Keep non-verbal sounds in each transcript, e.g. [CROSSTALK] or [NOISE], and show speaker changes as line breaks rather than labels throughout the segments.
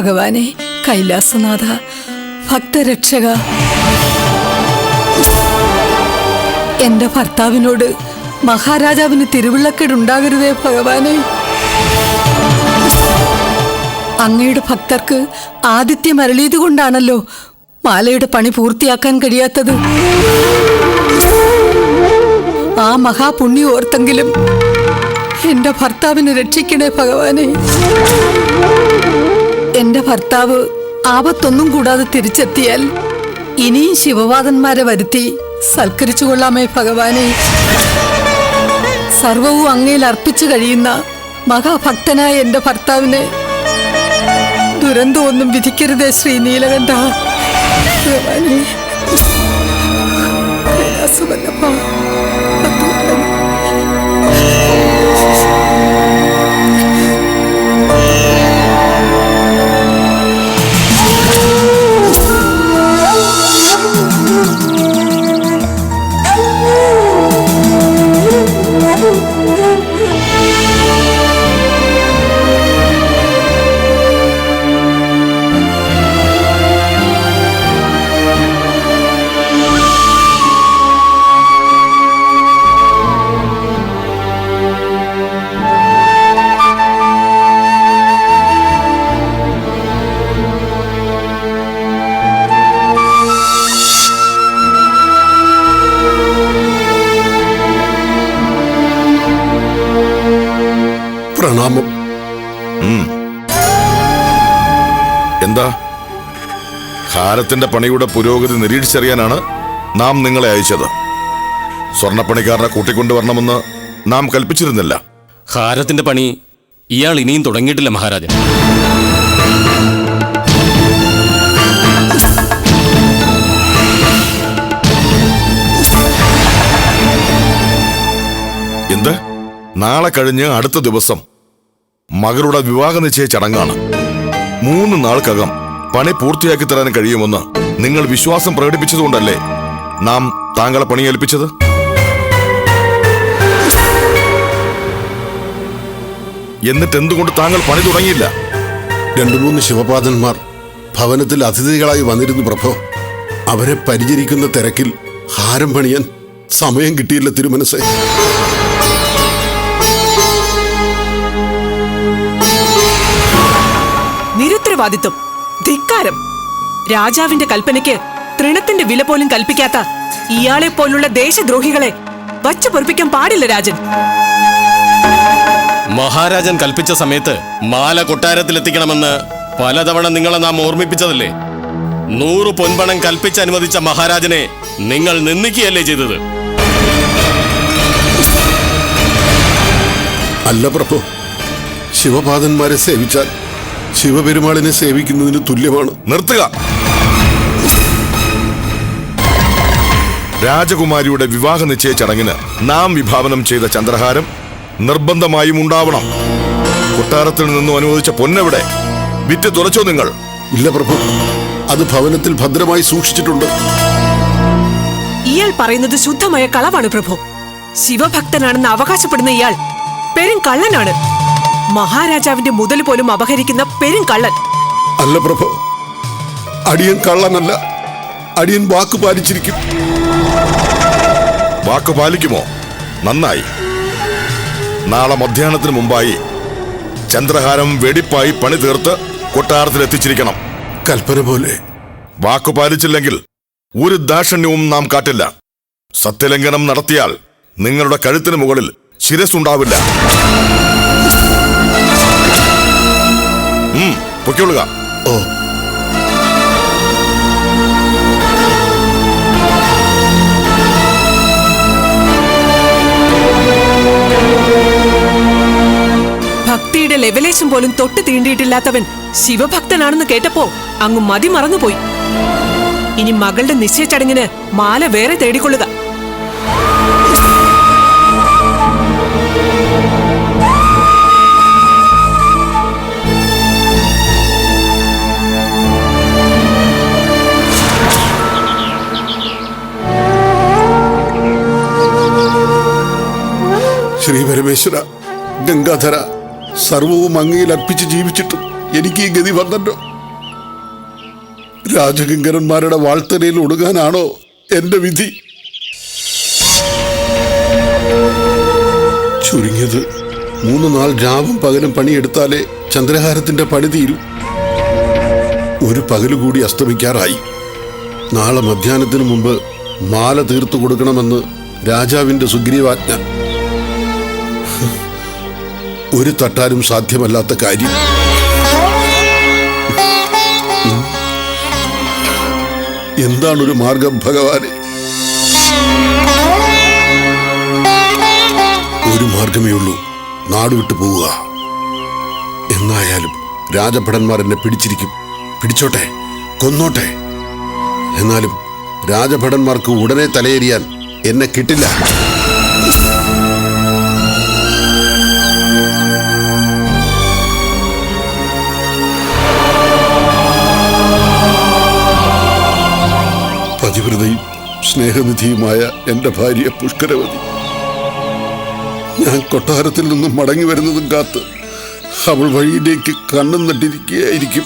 ഭഗവാനെ കൈലാസനാഥ ഭക്തരക്ഷക. എന്റെ ഭർത്താവിനോട് മഹാരാജാവിന് തിരുവിള്ളക്കേടുണ്ടാകരുതേ ഭഗവാനെ. അങ്ങയുടെ ഭക്തർക്ക് ആദിത്യം അരളിയത് കൊണ്ടാണല്ലോ മാലയുടെ പണി പൂർത്തിയാക്കാൻ കഴിയാത്തത്. ആ മഹാപുണ്യം ഓർത്തെങ്കിലും എന്റെ ഭർത്താവിനെ രക്ഷിക്കണേ ഭഗവാനെ. ഭർത്താവ് ആപത്തൊന്നും കൂടാതെ തിരിച്ചെത്തിയാൽ ഇനിയും ശിവവാദന്മാരെ വരുത്തി സൽക്കരിച്ചു കൊള്ളാമേ ഭഗവാനെ. സർവവും അങ്ങയിൽ അർപ്പിച്ചു കഴിയുന്ന മഹാഭക്തനായ എന്റെ ഭർത്താവിനെ ദുരന്തമൊന്നും വിധിക്കരുതേ ശ്രീ നീലകണ്ഠ. ഭഗവാനെ കൈലാസവല്ലഭ,
ഹാരത്തിന്റെ പണിയുടെ പുരോഗതി നിരീക്ഷിച്ചറിയാനാണ് നാം നിങ്ങളെ അയച്ചത്. സ്വർണപ്പണിക്കാരനെ കൂട്ടിക്കൊണ്ടുവരണമെന്ന് നാം കൽപ്പിച്ചിരുന്നില്ല.
ഹാരത്തിന്റെ പണി ഇയാൾ ഇനിയും തുടങ്ങിയിട്ടില്ല മഹാരാജൻ.
എന്ത്? നാളെ കഴിഞ്ഞ് അടുത്ത ദിവസം മകളുടെ വിവാഹ നിശ്ചയ ചടങ്ങാണ്. മൂന്ന് നാൾക്കകം പണി പൂർത്തിയാക്കി തരാൻ കഴിയുമെന്ന് നിങ്ങൾ വിശ്വാസം പ്രകടിപ്പിച്ചതുകൊണ്ടല്ലേ നാം താങ്കളെ പണി ഏൽപ്പിച്ചത് എന്നിട്ട് എന്തുകൊണ്ട് താങ്കൾ പണി തുടങ്ങിയില്ല?
രണ്ടു മൂന്ന് ശിവപാദന്മാർ ഭവനത്തിൽ അതിഥികളായി വന്നിരുന്നു പ്രഭോ. അവരെ പരിചരിക്കുന്ന തിരക്കിൽ ഹാരം പണിയാൻ സമയം കിട്ടിയില്ല തിരുമനസേ.
നിരുത്തരവാദിത്വം. ധിക്കാരം. രാജാവിന്റെ കൽപ്പനയ്ക്ക് തൃണത്തിന്റെ വില പോലും കൽപ്പിക്കാത്ത ഇയാളെ പോലുള്ള ദേശദ്രോഹികളെ വച്ചു പൊറപ്പിക്കാൻ പാടില്ല രാജൻ.
മഹാരാജൻ കൽപ്പിച്ച സമയത്ത് മാല കൊട്ടാരത്തിലെത്തിക്കണമെന്ന് പലതവണ നിങ്ങളെ നാം ഓർമ്മിപ്പിച്ചതല്ലേ? നൂറ് പൊൻപണം കൽപ്പിച്ച് അനുവദിച്ച മഹാരാജനെ നിങ്ങൾ നിന്ദിക്കുകയല്ലേ ചെയ്തത്?
അല്ല പ്രഭു. ശിവപാദന്മാരെ സേവിച്ചാൽ ശിവപെരുമാളിനെ സേവിക്കുന്നതിന് തുല്യമാണ്.
നിർത്തുക. രാജകുമാരിയുടെ വിവാഹ നിശ്ചയ ചടങ്ങിന് നാം വിഭാവനം ചെയ്ത ചന്ദ്രഹാരം നിർബന്ധമായും ഉണ്ടാവണം. കൊട്ടാരത്തിൽ നിന്നും അനുവദിച്ച പൊന്നെവിടെ? വിറ്റ് തുറച്ചോ നിങ്ങൾ?
ഇല്ല പ്രഭു. അത് ഭവനത്തിൽ ഭദ്രമായി സൂക്ഷിച്ചിട്ടുണ്ട്.
ഇയാൾ പറയുന്നത് ശുദ്ധമായ കളവാണ് പ്രഭു. ശിവഭക്തനാണെന്ന് അവകാശപ്പെടുന്ന ഇയാൾ പെരും കള്ളനാണ്. മഹാരാജാവിന്റെ മുതൽ പോലും അപഹരിക്കുന്ന പെരും കള്ളൻ.
അല്ല പ്രഭു അടിയൻ കള്ളനല്ല. അടിയൻ വാക്ക് പാലിച്ചിരിക്കും.
വാക്ക് പാലിക്കുമോ? നന്നായി. നാളെ മധ്യാഹ്നത്തിന് മുമ്പായി ചന്ദ്രഹാരം വെടിപ്പായി പണി തീർത്ത് കൊട്ടാരത്തിൽ എത്തിച്ചിരിക്കണം.
കൽപ്പന പോലെ.
വാക്കു പാലിച്ചില്ലെങ്കിൽ ഒരു ദാക്ഷണ്യവും നാം കാട്ടില്ല. സത്യലംഘനം നടത്തിയാൽ നിങ്ങളുടെ കഴുത്തിന് മുകളിൽ ശിരസ്സുണ്ടാവില്ല. പൊയ്ക്കൊള്ളുക
ഓ.
ഭക്തിയുടെ ലെവലേശം പോലും തൊട്ട് തീണ്ടിയിട്ടില്ലാത്തവൻ ശിവഭക്തനാണെന്ന് കേട്ടപ്പോ അങ്ങ് മതി മറന്നുപോയി. ഇനി മകളുടെ നിശ്ചയ ചടങ്ങിന് മാല വേറെ തേടിക്കൊള്ളുക.
ശ്രീ പരമേശ്വര ഗംഗാധര സർവവും അങ്ങയിൽ അർപ്പിച്ച് ജീവിച്ചിട്ടും എനിക്ക് ഈ ഗതി വന്നല്ലോ. രാജകിങ്കരന്മാരുടെ വാൾത്തലയിൽ ഒടുങ്ങാനാണോ എന്റെ വിധി? ചുരുങ്ങിയത് മൂന്ന് നാൾ രാവും പകലും പണിയെടുത്താലേ ചന്ദ്രഹാരത്തിന്റെ പണി തീരൂ. ഒരു പകൽ കൂടി അസ്തമിക്കാറായി. നാളെ മധ്യാഹ്നത്തിന് മുമ്പ് മാല തീർത്തു കൊടുക്കണമെന്ന് രാജാവിന്റെ സുഗ്രീവാജ്ഞ ഒരു തട്ടാനും സാധ്യമല്ലാത്ത കാര്യം. എന്താണ് ഒരു മാർഗം ഭഗവാനെ? ഒരു മാർഗമേ ഉള്ളൂ. നാടുവിട്ടു പോവുക. എന്നായാലും രാജഭടന്മാർ എന്നെ പിടിച്ചിരിക്കും. പിടിച്ചോട്ടെ കൊന്നോട്ടെ. എന്നാലും രാജഭടന്മാർക്ക് ഉടനെ തലയെറിയാൻ എന്നെ കിട്ടില്ല. പതിവ്രതയും സ്നേഹനിധിയുമായ എന്റെ ഭാര്യ പുഷ്കരവതി. ഞാൻ കൊട്ടാരത്തിൽ നിന്നും മടങ്ങി വരുന്നതും കാത്ത് അവൾ വഴിയിലേക്ക് കണ്ണും നട്ടിരിക്കുകയായിരിക്കും.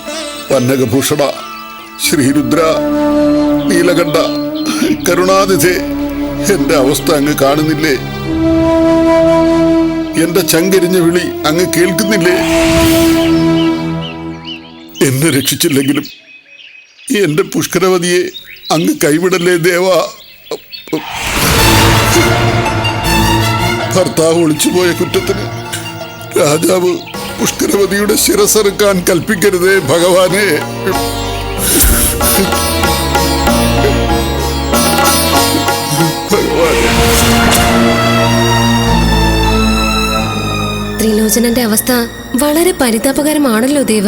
പന്നകഭൂഷണ ശ്രീരുദ്ര നീലകണ്ഠ കരുണാനിധേ എന്റെ അവസ്ഥ അങ്ങ് കാണുന്നില്ലേ? എന്റെ ചങ്കരിഞ്ഞ വിളി അങ്ങ് കേൾക്കുന്നില്ലേ? എന്നെ രക്ഷിച്ചില്ലെങ്കിലും എന്റെ പുഷ്കരവതിയെ അങ്ങ് കൈവിടല്ലേ ദേവ? ഭർത്താവ് ഒളിച്ചുപോയ കുറ്റത്തിന് രാജാവ് പുഷ്കരവതിയുടെ ശിരസറുക്കാൻ കൽപ്പിക്കരുതേ ഭഗവാനെ. ഭഗവാനെ.
ത്രിലോചനന്റെ അവസ്ഥ വളരെ പരിതാപകരമാണല്ലോ ദേവ.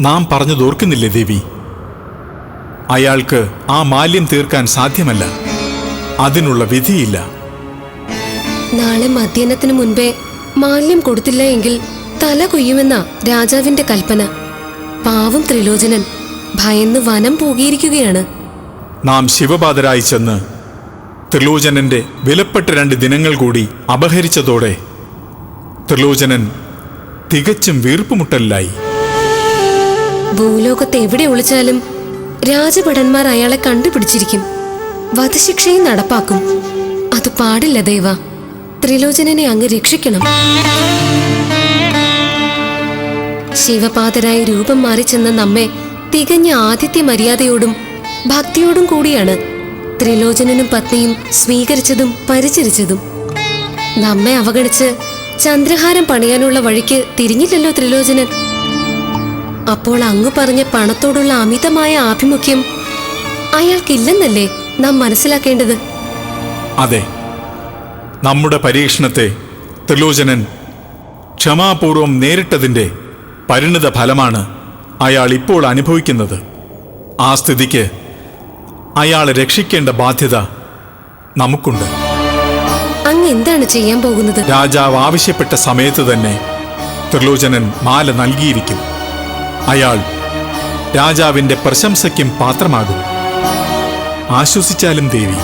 നാം പറഞ്ഞു ദോർക്കുന്നില്ലേ ദേവി? അയാൾക്ക് ആ മാല്യം തീർക്കാൻ സാധ്യമല്ല. അതിനുള്ള വിധിയില്ല.
നാളെ മധ്യാഹ്നത്തിന് മുൻപേ മാല്യം കൊടുത്തില്ല എങ്കിൽ തല കൊയ്യുമെന്ന രാജാവിന്റെ കൽപ്പന. പാവം ത്രിലോചനൻ ഭയന്ന് വനം പോകിയിരിക്കുകയാണ്.
നാം ശിവപാതരായി ചെന്ന് ത്രിലോചനന്റെ വിലപ്പെട്ട രണ്ട് ദിനങ്ങൾ കൂടി അപഹരിച്ചതോടെ ത്രിലോചനൻ തികച്ചും വീർപ്പുമുട്ടലിലായി.
ഭൂലോകത്ത് എവിടെ ഒളിച്ചാലും രാജഭടന്മാർ അയാളെ കണ്ടുപിടിച്ചിരിക്കും. വധശിക്ഷയും നടപ്പാക്കും. അത് പാടില്ല ദൈവ. ത്രിലോചനനെ അങ്ങ് രക്ഷിക്കണം. ശിവപാതരായി രൂപം മാറിച്ചെന്ന നമ്മെ തികഞ്ഞ ആദിത്യ മര്യാദയോടും ഭക്തിയോടും കൂടിയാണ് ത്രിലോചനനും പത്നിയും സ്വീകരിച്ചതും പരിചരിച്ചതും. നമ്മെ അവഗണിച്ച് ചന്ദ്രഹാരം പണിയാനുള്ള വഴിക്ക് തിരിഞ്ഞില്ലല്ലോ ത്രിലോചനൻ. അപ്പോൾ അങ്ങ് പറഞ്ഞ പണത്തോടുള്ള അമിതമായ ആഭിമുഖ്യം അയാൾക്കില്ലെന്നല്ലേ നാം മനസ്സിലാക്കേണ്ടത്?
അതെ. നമ്മുടെ പരീക്ഷണത്തെ ത്രിലോചനൻ ക്ഷമാപൂർവം നേരിട്ടതിന്റെ പരിണിത ഫലമാണ് അയാൾ ഇപ്പോൾ അനുഭവിക്കുന്നത്. ആ സ്ഥിതിക്ക് അയാളെ രക്ഷിക്കേണ്ട ബാധ്യത നമുക്കുണ്ട്.
അങ്ങ് എന്താണ് ചെയ്യാൻ പോകുന്നത്?
രാജാവ് ആവശ്യപ്പെട്ട സമയത്ത് തന്നെ ത്രിലോചനൻ മാല നൽകിയിരിക്കും. അയാൾ രാജാവിന്റെ പ്രശംസയ്ക്കും പാത്രമാകും ആശ്വസിച്ചാലും ദേവി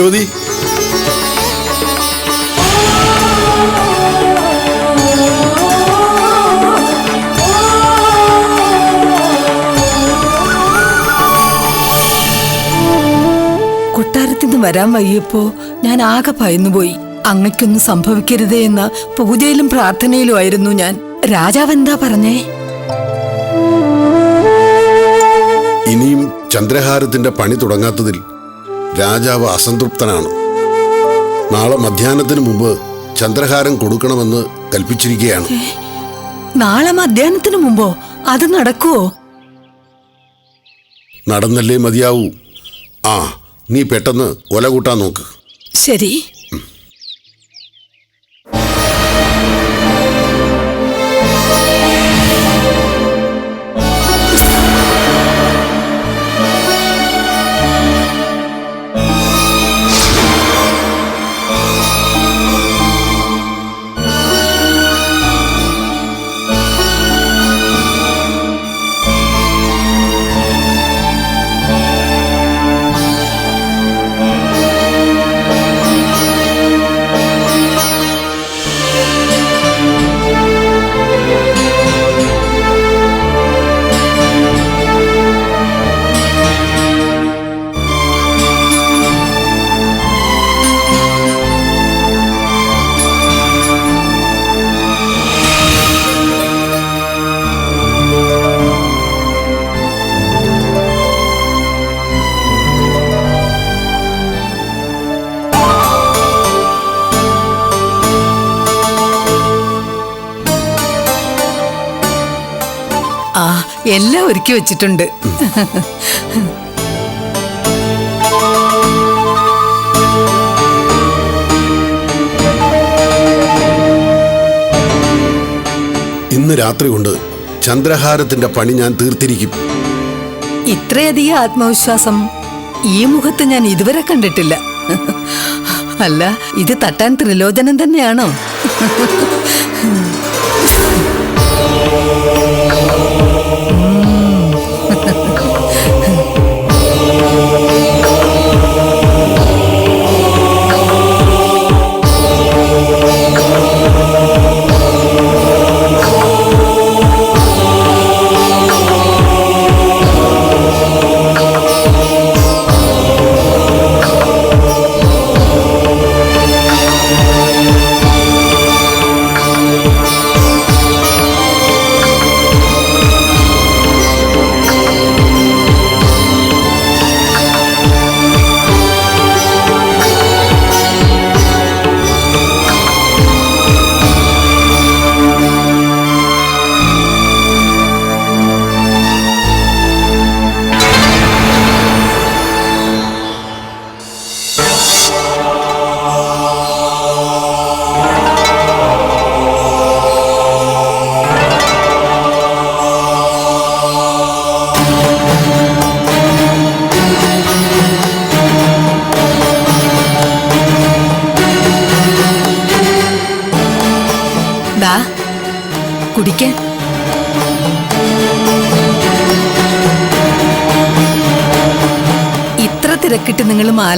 പുഷ്കരവതി
കൊട്ടാരത്തിൽ നിന്ന് വരാൻ വയ്യപ്പോ ഞാൻ ആകെ ഭയന്നുപോയി. അങ്ങയ്ക്കൊന്നും സംഭവിക്കരുതേ എന്ന പൂജയിലും പ്രാർത്ഥനയിലും ആയിരുന്നു ഞാൻ. രാജാവ് എന്താ പറഞ്ഞേ?
ഇനിയും ചന്ദ്രഹാരത്തിന്റെ പണി തുടങ്ങാത്തതിൽ രാജാവ് അസംതൃപ്തനാണ്. നാളെ മധ്യാഹ്നത്തിന് മുമ്പ് ചന്ദ്രഹാരം കൊടുക്കണമെന്ന് കൽപ്പിച്ചിരിക്കുകയാണ്
നാളെ മധ്യാഹ്നത്തിന് മുമ്പോ? അത് നടക്കുവോ?
നടന്നല്ലേ മതിയാവൂ. ആ നീ പെട്ടെന്ന് ഒല കൂട്ടാൻ നോക്ക്.
ശരി. എല്ലാം ഒരുക്കി വെച്ചിട്ടുണ്ട്.
ഇന്ന് രാത്രി കൊണ്ട് ചന്ദ്രഹാരത്തിന്റെ പണി ഞാൻ തീർത്തിരിക്കും.
ഇത്രയധികം ആത്മവിശ്വാസം ഈ മുഖത്ത് ഞാൻ ഇതുവരെ കണ്ടിട്ടില്ല. അല്ല ഇത് തട്ടാൻ ത്രിലോചനം തന്നെയാണോ?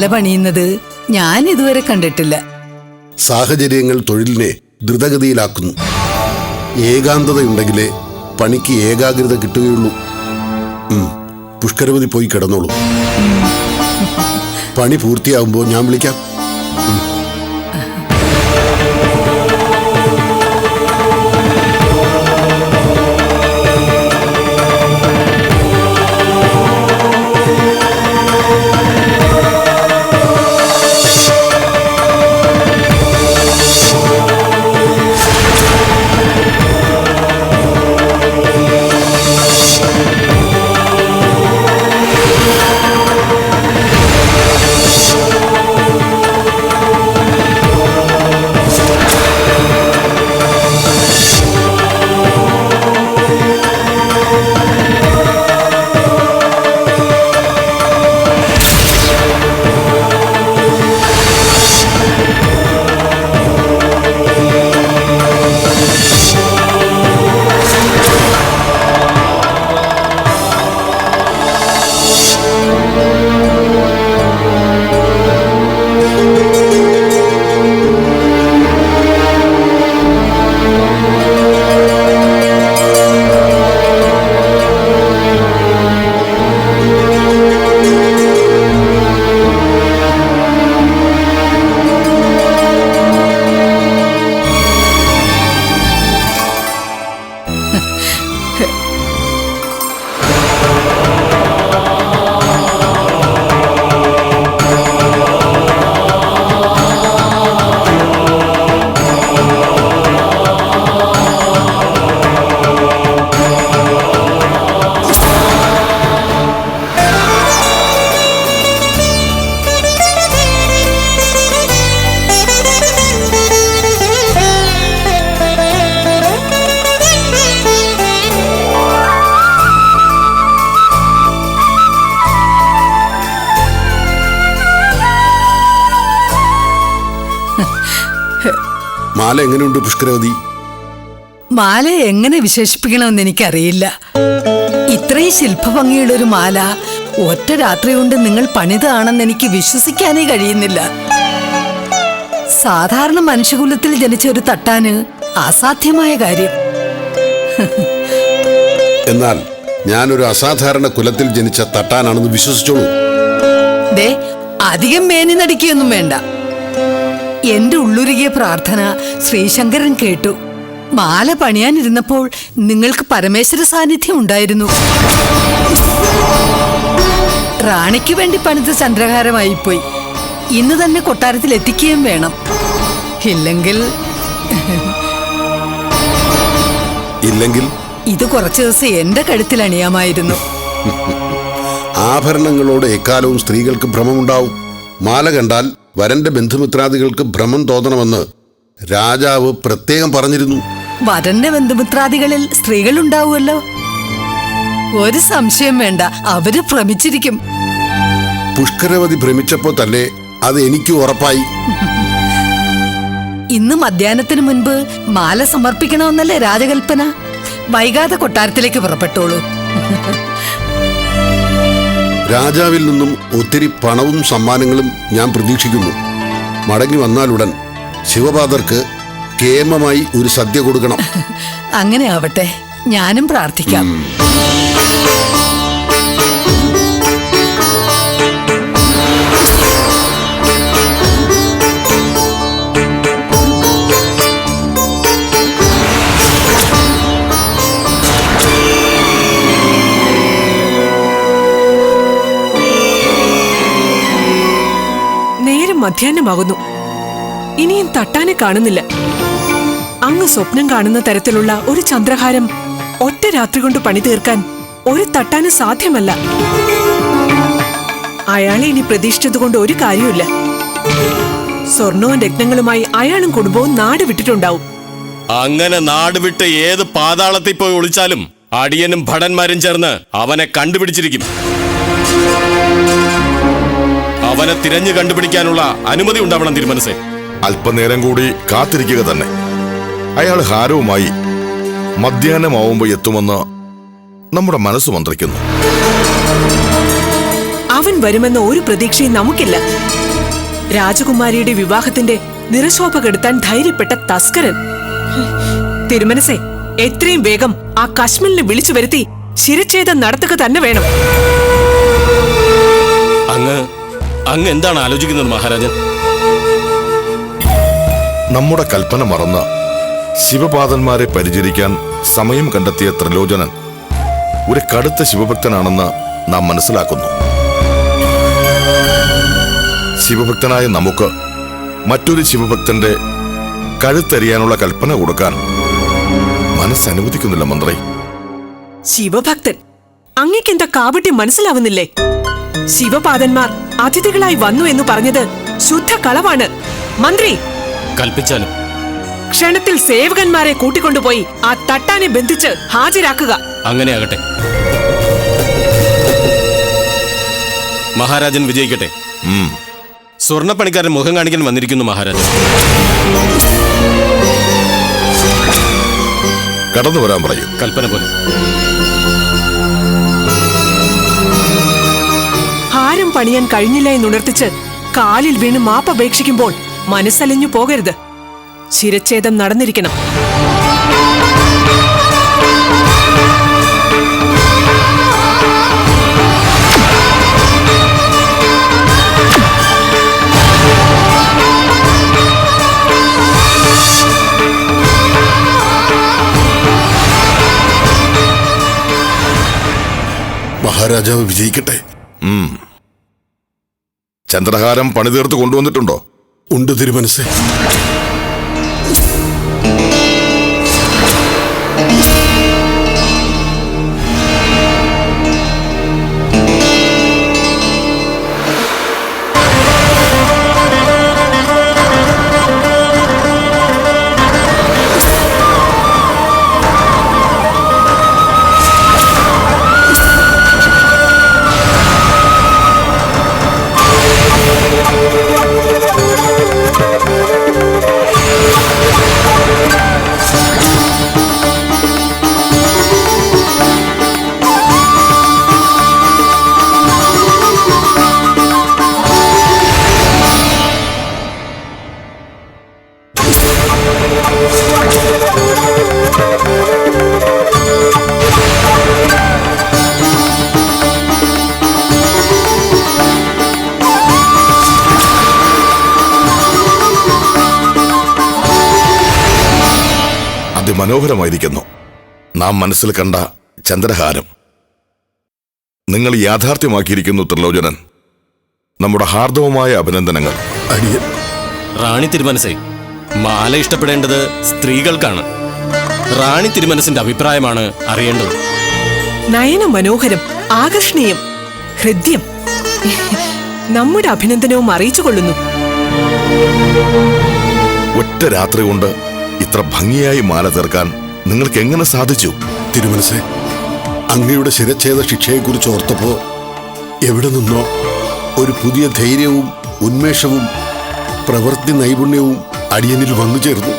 നിങ്ങൾ പണിയുന്നത് ഞാൻ ഇതുവരെ കണ്ടിട്ടില്ല.
സാഹചര്യങ്ങൾ തൊഴിലിനെ ദ്രുതഗതിയിലാക്കുന്നു. ഏകാന്തതയുണ്ടെങ്കിലേ പണിക്ക് ഏകാഗ്രത കിട്ടുകയുള്ളൂ. പുഷ്കരവതി പോയി കിടന്നോളൂ. പണി പൂർത്തിയാവുമ്പോൾ ഞാൻ വിളിക്കാം. മാല എങ്ങനെയുണ്ട് പുഷ്കരവതി?
മാല എങ്ങനെ വിശേഷിപ്പിക്കണമെന്ന് എനിക്കറിയില്ല. ഇത്രയും ശില്പഭംഗിയുള്ള ഒരു മാല ഒറ്റ രാത്രി കൊണ്ട് നിങ്ങൾ പണിതാണെന്ന് എനിക്ക് വിശ്വസിക്കാനേ കഴിയുന്നില്ല. സാധാരണ മനുഷ്യകുലത്തിൽ ജനിച്ച ഒരു തട്ടാന് അസാധ്യമായ കാര്യം.
എന്നാൽ ഞാനൊരു അസാധാരണ കുലത്തിൽ ജനിച്ച തട്ടാനാണെന്ന് വിശ്വസിച്ചോളൂ.
ദേ അധികം മേനി നടിക്കുകയൊന്നും വേണ്ട. എന്റെ ഉള്ളുരുകിയ പ്രാർത്ഥന ശ്രീശങ്കരൻ കേട്ടു. മാല പണിയാനിരുന്നപ്പോൾ നിങ്ങൾക്ക് പരമേശ്വര സാന്നിധ്യം ഉണ്ടായിരുന്നു. റാണിക്ക് വേണ്ടി പണിത ചന്ദ്രഹാരമായിപ്പോയി. ഇന്ന് തന്നെ കൊട്ടാരത്തിൽ എത്തിക്കുകയും വേണം. ഇല്ലെങ്കിൽ
ഇല്ലെങ്കിൽ?
ഇത് കുറച്ചു ദിവസം എന്റെ കഴുത്തിൽ അണിയാമായിരുന്നു.
ആഭരണങ്ങളോട് എക്കാലവും സ്ത്രീകൾക്ക് ഭ്രമമുണ്ടാവും. മാല കണ്ടാൽ വരന്റെ ബന്ധുമിത്രാദികൾക്ക് ഭ്രമം തോന്നണമെന്ന് രാജാവ് പ്രത്യേകം പറഞ്ഞിരുന്നു.
വരന്റെ ബന്ധുമിത്രാദികളിൽ സ്ത്രീകൾ ഉണ്ടാവുമല്ലോ ഒരു സംശയം വേണ്ട അവർ ഭ്രമിച്ചിരിക്കും.
പുഷ്കരവതി ഭ്രമിച്ചപ്പോ തന്നെ അത് എനിക്ക് ഉറപ്പായി.
ഇന്ന് മധ്യാഹ്നത്തിന് മുൻപ് മാല സമർപ്പിക്കണമെന്നല്ലേ രാജകൽപ്പന? വൈകാതെ കൊട്ടാരത്തിലേക്ക് പുറപ്പെട്ടോളൂ.
രാജാവിൽ നിന്നും ഒത്തിരി പണവും സമ്മാനങ്ങളും ഞാൻ പ്രതീക്ഷിക്കുന്നു. മടങ്ങി വന്നാലുടൻ ശിവപാദർക്ക് കേമമായി ഒരു സദ്യ കൊടുക്കണം. [LAUGHS]
അങ്ങനെ ആവട്ടെ ഞാനും പ്രാർത്ഥിക്കാം.
മധ്യാഹ്നമാകുന്നു. ഇനിയും തട്ടാനെ കാണുന്നില്ല. അങ്ങ് സ്വപ്നം കാണുന്ന തരത്തിലുള്ള ഒരു ചന്ദ്രഹാരം ഒറ്റ രാത്രി കൊണ്ട് പണി തീർക്കാൻ ഒരു തട്ടാന് സാധ്യമല്ല. അയാളെ ഇനി പ്രതീക്ഷിച്ചതുകൊണ്ട് ഒരു കാര്യമില്ല സ്വർണവും രത്നങ്ങളുമായി അയാളും കുടുംബവും നാട് വിട്ടിട്ടുണ്ടാവും.
അങ്ങനെ നാട് വിട്ട് ഏത് പാതാളത്തിൽ പോയി ഒളിച്ചാലും അടിയനും ഭടന്മാരും ചേർന്ന് അവനെ കണ്ടുപിടിച്ചിരിക്കും. അവനെ തിരഞ്ഞു കണ്ടുപിടിക്കാനുള്ള അനുമതി ഉണ്ടാവണം തിരുമനസേ.
അല്പനേരം കൂടി കാത്തിരിക്കുക തന്നെ. അയാൾ ഹാരവുമായി മധ്യാഹ്നമാവുമ്പോ എത്തുമെന്ന് നമ്മുടെ മനസ്സ് മന്ത്രിക്കുന്നു.
അവൻ വരുമെന്ന ഒരു പ്രതീക്ഷയും നമുക്കില്ല. രാജകുമാരിയുടെ വിവാഹത്തിന്റെ നിറശോഭ കെടുത്താൻ ധൈര്യപ്പെട്ട തസ്കരൻ. തിരുമനസേ എത്രയും വേഗം ആ കശ്മലിനെ വിളിച്ചു വരുത്തി ശിരച്ഛേദം നടത്തുക തന്നെ വേണം.
അങ്ങ് അങ്ങ് എന്താണ് ആലോചിക്കുന്നത് മഹാരാജൻ?
നമ്മുടെ കൽപ്പന മറന്ന് ശിവപാദന്മാരെ പരിചരിക്കാൻ സമയം കണ്ടെത്തിയ ത്രിലോചനൻ ഒരു കടുത്ത ശിവഭക്തനാണെന്ന് നാം മനസ്സിലാക്കുന്നു. ശിവഭക്തനായ നമുക്ക് മറ്റൊരു ശിവഭക്തന്റെ കഴുത്തരിയാനുള്ള കൽപ്പന കൊടുക്കാൻ മനസ്സനുവദിക്കുന്നില്ല മന്ത്രി.
ശിവഭക്തൻ അങ്ങേക്കെന്താ കാപട്യം മനസ്സിലാവുന്നില്ലേ? ശിവപാദന്മാർ അതിഥികളായി വന്നു എന്ന് പറഞ്ഞത് ശുദ്ധ കളവാണ് മന്ത്രി!
കൽപ്പിച്ചാലും.
ക്ഷണത്തിൽ സേവകന്മാരെ കൂട്ടിക്കൊണ്ടുപോയി ആ തട്ടാനെ ബന്ധിച്ച് ഹാജരാക്കുക.
അങ്ങനെയാകട്ടെ മഹാരാജൻ വിജയിക്കട്ടെ.
സ്വർണപ്പണിക്കാരൻ
സ്വർണപ്പണിക്കാരൻ മുഖം കാണിക്കാൻ വന്നിരിക്കുന്നു മഹാരാജൻ.
കടന്നു വരാൻ പറയൂ.
കൽപ്പന പോലെ.
പണിയാൻ കഴിഞ്ഞില്ല എന്നുണർത്തിച്ച് കാലിൽ വീണ് മാപ്പപേക്ഷിക്കുമ്പോൾ മനസ്സലിഞ്ഞു പോകരുത്. ശിരച്ഛേദം നടന്നിരിക്കണം.
മഹാരാജാവ് വിജയിക്കട്ടെ?
ചന്ദ്രഹാരം പണിതീർത്ത് കൊണ്ടുവന്നിട്ടുണ്ടോ?
ഉണ്ട് തിരുമനസേ.
അതിമനോഹരമായിരിക്കുന്നു നാം മനസ്സിൽ കണ്ട ചന്ദ്രഹാരം. നിങ്ങൾ യാഥാർത്ഥ്യമാക്കിയിരിക്കുന്നു ത്രിലോചനൻ. നമ്മുടെ ഹാർദവമായ അഭിനന്ദനങ്ങൾ.
അടിയൻ.
റാണി തിരുമനസേ മാല ഇഷ്ടപ്പെടേണ്ടത് സ്ത്രീകൾക്കാണ്. റാണി തിരുമനസിന്റെ അഭിപ്രായമാണ് അറിയേണ്ടത്.
നയന മനോഹരം ആകർഷണീയം ഹൃദ്യം. നമ്മുടെ അഭിനന്ദനവും അറിയിച്ചു കൊള്ളുന്നു
ഒറ്റ രാത്രി കൊണ്ട് ഇത്ര ഭംഗിയായി മാല തീർക്കാൻ നിങ്ങൾക്ക് എങ്ങനെ സാധിച്ചു?
തിരുമനസെ അങ്ങയുടെ ശിരച്ഛേദ ശിക്ഷയെക്കുറിച്ച് ഓർത്തപ്പോ എവിടെ നിന്നോ ഒരു പുതിയ ധൈര്യവും ഉന്മേഷവും പ്രവൃത്തി നൈപുണ്യവും അടിയനിൽ വന്നു ചേർന്നു.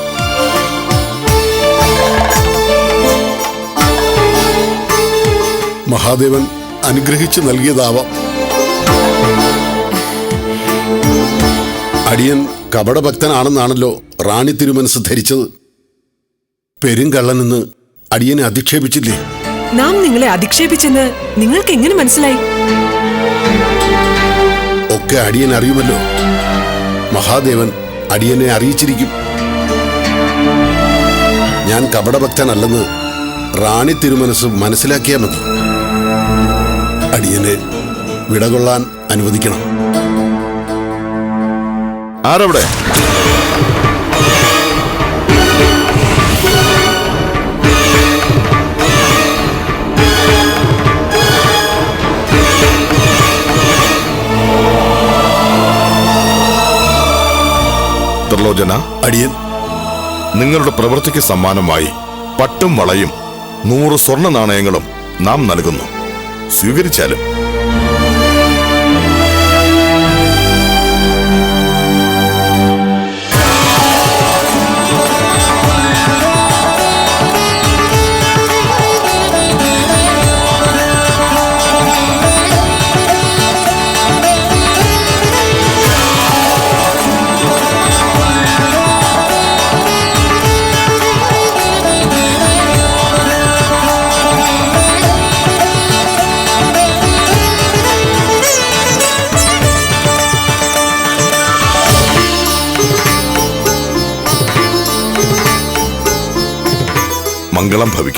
മഹാദേവൻ അനുഗ്രഹിച്ചു നൽകിയതാവാം. അടിയൻ കപടഭക്തനാണെന്നാണല്ലോ റാണി തിരുമനസ് ധരിച്ചത്. പെരുങ്കള്ളനെന്ന് അടിയനെ അധിക്ഷേപിച്ചില്ലേ?
നാം നിങ്ങളെ അധിക്ഷേപിച്ചെന്ന് നിങ്ങൾക്ക് എങ്ങനെ മനസ്സിലായി?
ഒക്കെ അടിയൻ അറിയുമല്ലോ. മഹാദേവൻ അടിയനെ അറിയിച്ചിരിക്കും. ഞാൻ കപടഭക്തനല്ലെന്ന് റാണി തിരുമനസ് മനസ്സിലാക്കിയാൽ മതി. അടിയനെ വിടകൊള്ളാൻ അനുവദിക്കണം.
ആരവിടെ? ത്രിലോചന
അടിയൻ.
നിങ്ങളുടെ പ്രവൃത്തിക്ക് സമ്മാനമായി പട്ടും വളയും നൂറ് സ്വർണ നാണയങ്ങളും നാം നൽകുന്നു. സ്വീകരിച്ചാലും മംഗളം ഭവിക്കട്ടെ